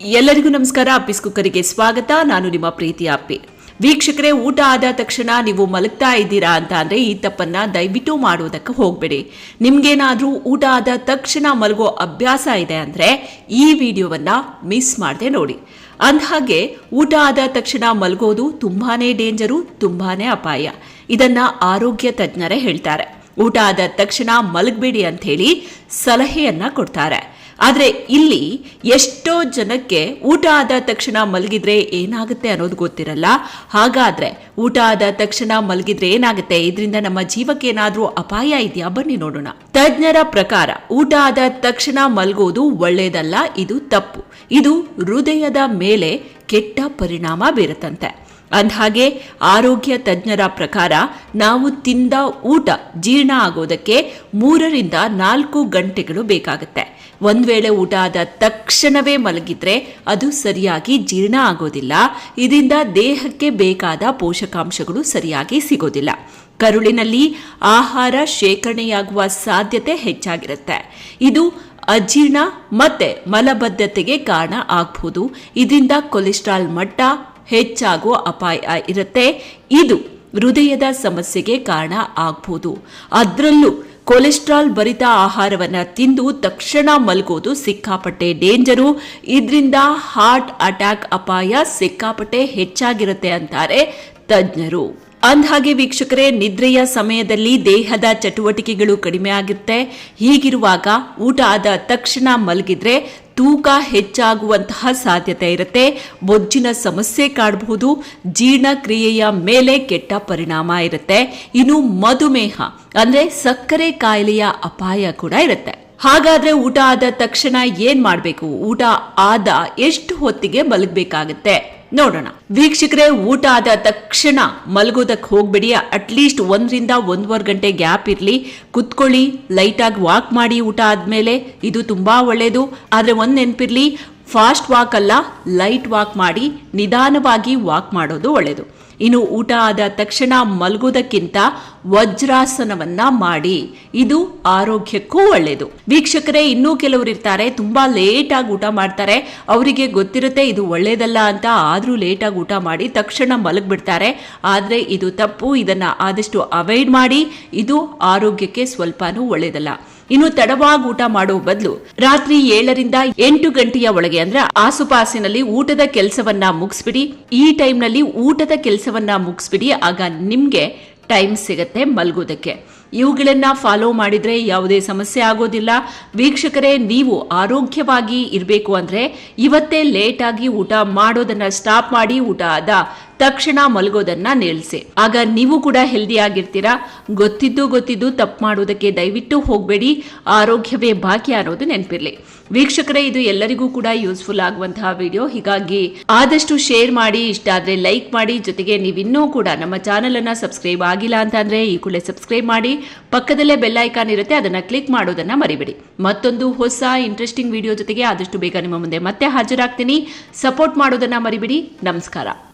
ಎಲ್ಲರಿಗೂ ನಮಸ್ಕಾರ. ಅಪ್ಪಿಸ್ ಕುಕ್ಕರಿಗೆ ಸ್ವಾಗತ. ನಾನು ನಿಮ್ಮ ಪ್ರೀತಿ ಅಪ್ಪಿ. ವೀಕ್ಷಕರೇ, ಊಟ ಆದ ತಕ್ಷಣ ನೀವು ಮಲಗ್ತಾ ಇದ್ದೀರಾ ಅಂತ ಅಂದರೆ ಈ ತಪ್ಪನ್ನ ದಯವಿಟ್ಟು ಮಾಡುವುದಕ್ಕೆ ಹೋಗಬೇಡಿ. ನಿಮಗೇನಾದರೂ ಊಟ ಆದ ತಕ್ಷಣ ಮಲಗೋ ಅಭ್ಯಾಸ ಇದೆ ಅಂದ್ರೆ ಈ ವಿಡಿಯೋವನ್ನ ಮಿಸ್ ಮಾಡದೆ ನೋಡಿ. ಅಂದಹಾಗೆ, ಊಟ ಆದ ತಕ್ಷಣ ಮಲಗೋದು ತುಂಬಾನೇ ಡೇಂಜರು, ತುಂಬಾನೇ ಅಪಾಯ. ಇದನ್ನ ಆರೋಗ್ಯ ತಜ್ಞರೇ ಹೇಳ್ತಾರೆ. ಊಟ ಆದ ತಕ್ಷಣ ಮಲಗಬೇಡಿ ಅಂತ ಹೇಳಿ ಸಲಹೆಯನ್ನ ಕೊಡ್ತಾರೆ. ಆದ್ರೆ ಇಲ್ಲಿ ಎಷ್ಟೋ ಜನಕ್ಕೆ ಊಟ ಆದ ತಕ್ಷಣ ಮಲಗಿದ್ರೆ ಏನಾಗುತ್ತೆ ಅನ್ನೋದು ಗೊತ್ತಿರಲ್ಲ. ಹಾಗಾದರೆ ಊಟ ಆದ ತಕ್ಷಣ ಮಲಗಿದ್ರೆ ಏನಾಗುತ್ತೆ? ಇದರಿಂದ ನಮ್ಮ ಜೀವಕ್ಕೆ ಏನಾದರೂ ಅಪಾಯ ಇದೆಯಾ? ಬನ್ನಿ ನೋಡೋಣ. ತಜ್ಞರ ಪ್ರಕಾರ ಊಟ ಆದ ತಕ್ಷಣ ಮಲಗೋದು ಒಳ್ಳೆಯದಲ್ಲ ಇದು ತಪ್ಪು. ಇದು ಹೃದಯದ ಮೇಲೆ ಕೆಟ್ಟ ಪರಿಣಾಮ ಬೀರುತ್ತಂತೆ. ಅಂದಹಾಗೆ ಆರೋಗ್ಯ ತಜ್ಞರ ಪ್ರಕಾರ ನಾವು ತಿಂದ ಊಟ ಜೀರ್ಣ ಆಗೋದಕ್ಕೆ ಮೂರರಿಂದ ನಾಲ್ಕು ಗಂಟೆಗಳು ಬೇಕಾಗುತ್ತೆ. ಒಂದ್ ವೇಳೆ ಊಟ ಆದ ತಕ್ಷಣವೇ ಮಲಗಿದ್ರೆ ಅದು ಸರಿಯಾಗಿ ಜೀರ್ಣ ಆಗೋದಿಲ್ಲ. ಇದರಿಂದ ದೇಹಕ್ಕೆ ಬೇಕಾದ ಪೋಷಕಾಂಶಗಳು ಸರಿಯಾಗಿ ಸಿಗೋದಿಲ್ಲ. ಕರುಳಿನಲ್ಲಿ ಆಹಾರ ಶೇಖರಣೆಯಾಗುವ ಸಾಧ್ಯತೆ ಹೆಚ್ಚಾಗಿರುತ್ತೆ. ಇದು ಅಜೀರ್ಣ ಮತ್ತೆ ಮಲಬದ್ಧತೆಗೆ ಕಾರಣ ಆಗ್ಬೋದು. ಇದರಿಂದ ಕೊಲೆಸ್ಟ್ರಾಲ್ ಮಟ್ಟ ಹೆಚ್ಚಾಗುವ ಅಪಾಯ ಇರುತ್ತೆ. ಇದು ಹೃದಯದ ಸಮಸ್ಯೆಗೆ ಕಾರಣ ಆಗ್ಬೋದು. ಅದರಲ್ಲೂ ಕೊಲೆಸ್ಟ್ರಾಲ್ ಭರಿತ ಆಹಾರವನ್ನು ತಿಂದು ತಕ್ಷಣ ಮಲಗೋದು ಸಿಕ್ಕಾಪಟ್ಟೆ ಡೇಂಜರು. ಇದರಿಂದ ಹಾರ್ಟ್ ಅಟ್ಯಾಕ್ ಅಪಾಯ ಸಿಕ್ಕಾಪಟ್ಟೆ ಹೆಚ್ಚಾಗಿರುತ್ತೆ ಅಂತಾರೆ ತಜ್ಞರು. ಅಂದಹಾಗೆ ವೀಕ್ಷಕರೇ, ನಿದ್ರೆಯ ಸಮಯದಲ್ಲಿ ದೇಹದ ಚಟುವಟಿಕೆಗಳು ಕಡಿಮೆ ಆಗುತ್ತೆ ಹೀಗಿರುವಾಗ ಊಟ ಆದ ತಕ್ಷಣ ಮಲಗಿದ್ರೆ ತೂಕ ಹೆಚ್ಚಾಗುವಂತಹ ಸಾಧ್ಯತೆ ಇರುತ್ತೆ. ಬೊಜ್ಜಿನ ಸಮಸ್ಯೆ ಕಾಡಬಹುದು ಜೀರ್ಣಕ್ರಿಯೆಯ ಮೇಲೆ ಕೆಟ್ಟ ಪರಿಣಾಮ ಇರುತ್ತೆ. ಇನ್ನು ಮಧುಮೇಹ, ಅಂದ್ರೆ ಸಕ್ಕರೆ ಕಾಯಿಲೆಯ ಅಪಾಯ ಕೂಡ ಇರುತ್ತೆ. ಹಾಗಾದ್ರೆ ಊಟ ಆದ ತಕ್ಷಣ ಏನ್ ಮಾಡಬೇಕು? ಊಟ ಆದ ಎಷ್ಟು ಹೊತ್ತಿಗೆ ಮಲಗಬೇಕಾಗತ್ತೆ? ನೋಡೋಣ. ವೀಕ್ಷಕರೇ, ಊಟ ಆದ ತಕ್ಷಣ ಮಲಗೋದಕ್ಕೆ ಹೋಗ್ಬೇಡಿ. ಅಟ್ಲೀಸ್ಟ್ ಒಂದರಿಂದ ಒಂದೂವರೆ ಗಂಟೆ ಗ್ಯಾಪ್ ಇರಲಿ. ಕುತ್ಕೊಳ್ಳಿ, ಲೈಟಾಗಿ ವಾಕ್ ಮಾಡಿ ಊಟ ಆದಮೇಲೆ ಇದು ತುಂಬ ಒಳ್ಳೆಯದು ಆದರೆ ಒಂದು ನೆನಪಿರ್ಲಿ, ಫಾಸ್ಟ್ ವಾಕ್ ಅಲ್ಲ, ಲೈಟ್ ವಾಕ್ ಮಾಡಿ ನಿಧಾನವಾಗಿ ವಾಕ್ ಮಾಡೋದು ಒಳ್ಳೆಯದು ಇನ್ನು ಊಟ ಆದ ತಕ್ಷಣ ಮಲಗೋದಕ್ಕಿಂತ ವಜ್ರಾಸನವನ್ನ ಮಾಡಿ. ಇದು ಆರೋಗ್ಯಕ್ಕೂ ಒಳ್ಳೆಯದು. ವೀಕ್ಷಕರೇ, ಇನ್ನೂ ಕೆಲವರು ಇರ್ತಾರೆ, ತುಂಬಾ ಲೇಟ್ ಆಗಿ ಊಟ ಮಾಡ್ತಾರೆ. ಅವರಿಗೆ ಗೊತ್ತಿರುತ್ತೆ ಇದು ಒಳ್ಳೇದಲ್ಲ ಅಂತ, ಆದರೂ ಲೇಟ್ ಆಗಿ ಊಟ ಮಾಡಿ ತಕ್ಷಣ ಮಲಗಿಬಿಡ್ತಾರೆ. ಆದರೆ ಇದು ತಪ್ಪು, ಇದನ್ನ ಆದಷ್ಟು ಅವಾಯ್ಡ್ ಮಾಡಿ. ಇದು ಆರೋಗ್ಯಕ್ಕೆ ಸ್ವಲ್ಪನೂ ಒಳ್ಳೇದಲ್ಲ ಇನ್ನು ತಡವಾಗಿ ಊಟ ಮಾಡೋ ಬದಲು ರಾತ್ರಿ ಏಳರಿಂದ ಎಂಟು ಗಂಟೆಯ ಒಳಗೆ ಅಂದ್ರೆ ಆಸುಪಾಸಿನಲ್ಲಿ ಊಟದ ಕೆಲಸವನ್ನ ಮುಗಿಸ್ಬಿಡಿ. ಈ ಟೈಮ್ನಲ್ಲಿ ಊಟದ ಕೆಲಸವನ್ನ ಮುಗಿಸ್ಬಿಡಿ. ಆಗ ನಿಮ್ಗೆ ಟೈಮ್ ಸಿಗತ್ತೆ ಮಲಗೋದಕ್ಕೆ. ಇವುಗಳನ್ನ ಫಾಲೋ ಮಾಡಿದ್ರೆ ಯಾವುದೇ ಸಮಸ್ಯೆ ಆಗೋದಿಲ್ಲ. ವೀಕ್ಷಕರೇ, ನೀವು ಆರೋಗ್ಯವಾಗಿ ಇರಬೇಕು ಅಂದ್ರೆ ಇವತ್ತೇ ಲೇಟ್ ಆಗಿ ಊಟ ಮಾಡೋದನ್ನ ಸ್ಟಾಪ್ ಮಾಡಿ ಊಟ ಆದ ತಕ್ಷಣ ಮಲಗೋದನ್ನ ನಿಲ್ಲಿಸಿ. ಆಗ ನೀವು ಕೂಡ ಹೆಲ್ದಿ ಆಗಿರ್ತೀರಾ ಗೊತ್ತಿದ್ದು ಗೊತ್ತಿದ್ದು ತಪ್ಪು ಮಾಡೋದಕ್ಕೆ ದಯವಿಟ್ಟು ಹೋಗಬೇಡಿ. ಆರೋಗ್ಯವೇ ಭಾಗ್ಯ ಅನ್ನೋದು ನೆನಪಿರ್ಲಿ. ವೀಕ್ಷಕರೇ, ಇದು ಎಲ್ಲರಿಗೂ ಕೂಡ ಯೂಸ್ಫುಲ್ ಆಗುವಂತಹ ವಿಡಿಯೋ. ಹೀಗಾಗಿ ಆದಷ್ಟು ಶೇರ್ ಮಾಡಿ, ಇಷ್ಟ ಆದ್ರೆ ಲೈಕ್ ಮಾಡಿ. ಜೊತೆಗೆ ನೀವಿನ್ನೂ ಕೂಡ ನಮ್ಮ ಚಾನೆಲ್ ಅನ್ನ ಸಬ್ಸ್ಕ್ರೈಬ್ ಆಗಿಲ್ಲ ಅಂತಂದ್ರೆ ಈ ಕೂಡಲೇ ಸಬ್ಸ್ಕ್ರೈಬ್ ಮಾಡಿ. ಪಕ್ಕದಲ್ಲೇ ಬೆಲ್ ಐಕಾನ್ ಇರುತ್ತೆ, ಅದನ್ನ ಕ್ಲಿಕ್ ಮಾಡೋದನ್ನ ಮರಿಬೇಡಿ. ಮತ್ತೊಂದು ಹೊಸ ಇಂಟ್ರೆಸ್ಟಿಂಗ್ ವಿಡಿಯೋ ಜೊತೆಗೆ ಆದಷ್ಟು ಬೇಗ ನಿಮ್ಮ ಮುಂದೆ ಮತ್ತೆ ಹಾಜರಾಗ್ತೀನಿ. ಸಪೋರ್ಟ್ ಮಾಡೋದನ್ನ ಮರಿಬೇಡಿ. ನಮಸ್ಕಾರ.